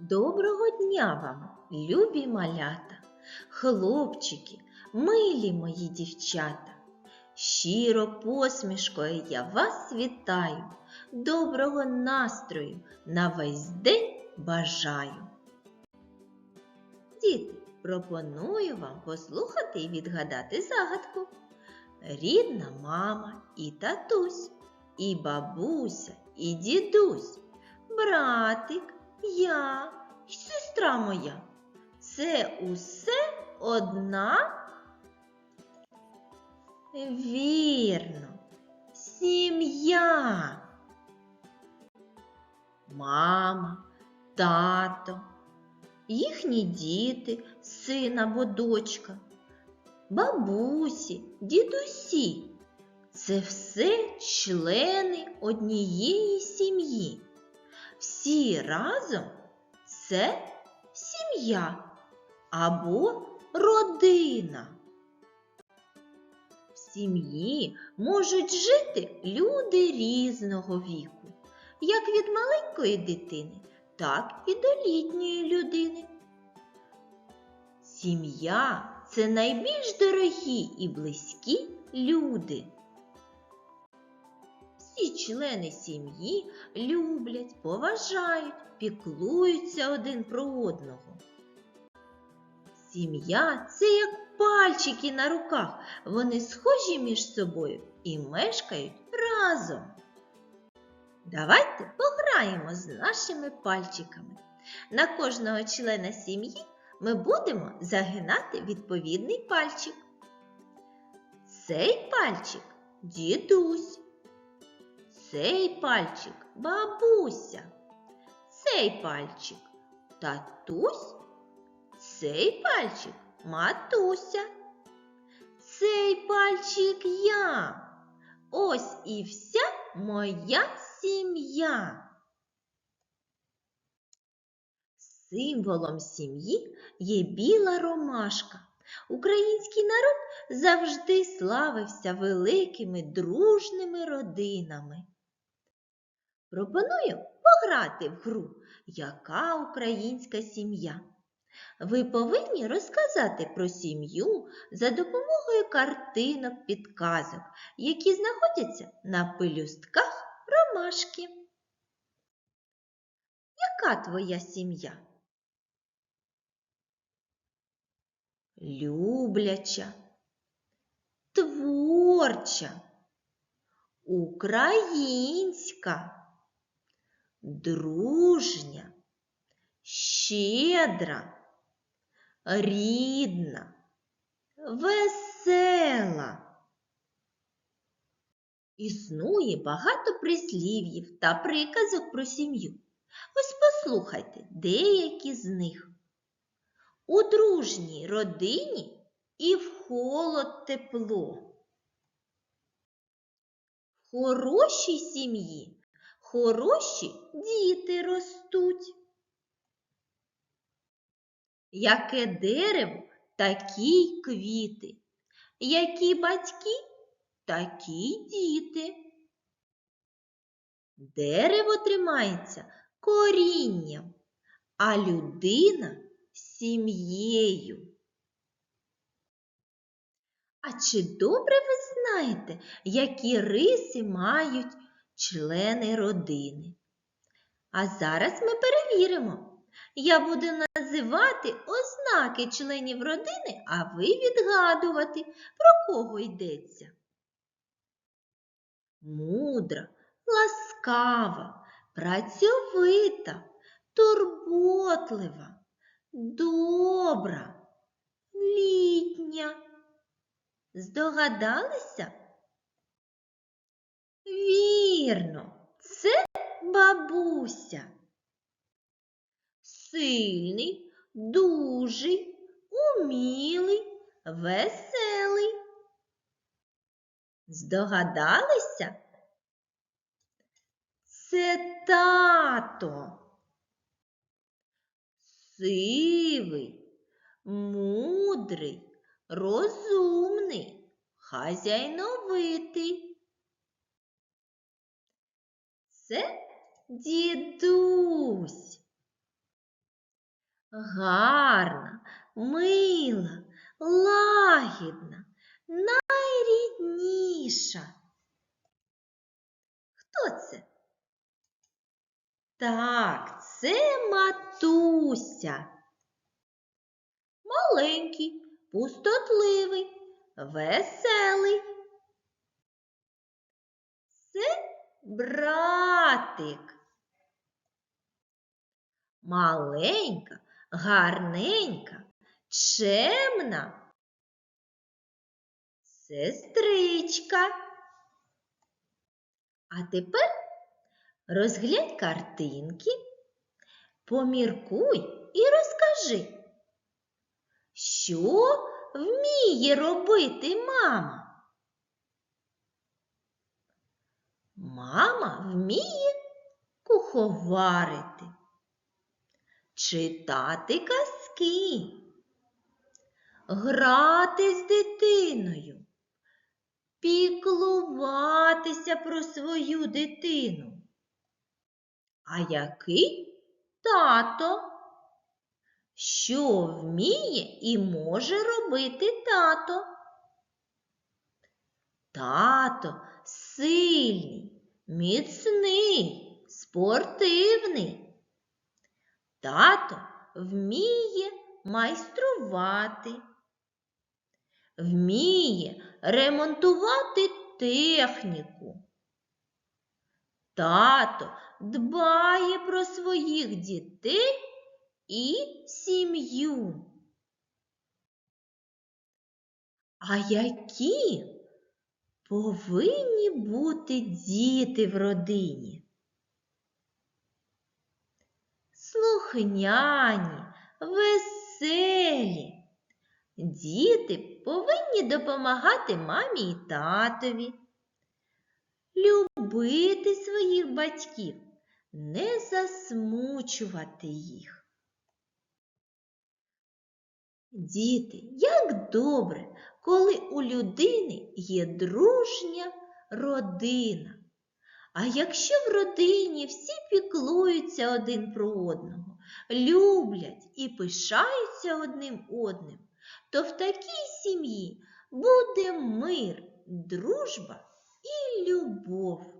Доброго дня вам, любі малята, хлопчики, милі мої дівчата. Щиро посмішкою я вас вітаю, доброго настрою на весь день бажаю. Діти, пропоную вам послухати і відгадати загадку. Рідна мама і татусь, і бабуся, і дідусь, братик, я і сестра моя. Це усе одна? Вірно, сім'я. Мама, тато, їхні діти, син або дочка, бабусі, дідусі. Це все члени однієї сім'ї. Всі разом це сім'я або родина. В сім'ї можуть жити люди різного віку, як від маленької дитини, так і до літньої людини. Сім'я це найбільш дорогі і близькі люди. Всі члени сім'ї люблять, поважають, піклуються один про одного. Сім'я це як пальчики на руках, вони схожі між собою і мешкають разом. Давайте пограємо з нашими пальчиками. На кожного члена сім'ї ми будемо загинати відповідний пальчик. Цей пальчик дідусь. Цей пальчик бабуся, цей пальчик татусь, цей пальчик матуся, цей пальчик я. Ось і вся моя сім'я. Символом сім'ї є біла ромашка. Український народ завжди славився великими дружними родинами. Пропоную пограти в гру Яка українська сім'я? Ви повинні розказати про сім'ю за допомогою картинок підказок, які знаходяться на пелюстках ромашки. Яка твоя сім'я? Любляча, творча, українська, дружня, щедра, рідна, весела. Існує багато прислів'їв та приказок про сім'ю. Ось послухайте деякі з них. У дружній родині і в холод тепло. В хорошій сім'ї хороші діти ростуть. Яке дерево, такі й квіти, які батьки, такі й діти. Дерево тримається корінням, а людина сім'єю. А чи добре ви знаєте, які риси мають члени родини? А зараз ми перевіримо. Я буду називати ознаки членів родини, а ви відгадувати, про кого йдеться. Мудра, ласкава, працьовита, турботлива, добра, літня. Здогадалися? Вірно, це бабуся. Сильний, дужий, умілий, веселий. Здогадалися? Це тато. Сивий, мудрий, розумний, хазяйновитий. Це дідусь. гарна, мила, лагідна, найрідніша. Хто це? Так, це матуся. Маленький, пустотливий, веселий. Це братик. Маленька, гарненька, чемна. Сестричка. А тепер розглянь картинки, поміркуй і розкажи, що вміє робити мама? Мама вміє куховарити, читати казки, грати з дитиною, піклуватися про свою дитину. А який тато? Що вміє і може робити тато? Тато сильний, міцний, спортивний. Тато вміє майструвати, вміє ремонтувати техніку. Тато дбає про своїх дітей і сім'ю. А які повинні бути діти в родині? Слухняні, веселі. Діти повинні допомагати мамі і татові, любити своїх батьків, не засмучувати їх. Діти, як добре, коли у людини є дружня родина. А якщо в родині всі піклуються один про одного, люблять і пишаються одним одним, то в такій сім'ї буде мир, дружба і любов.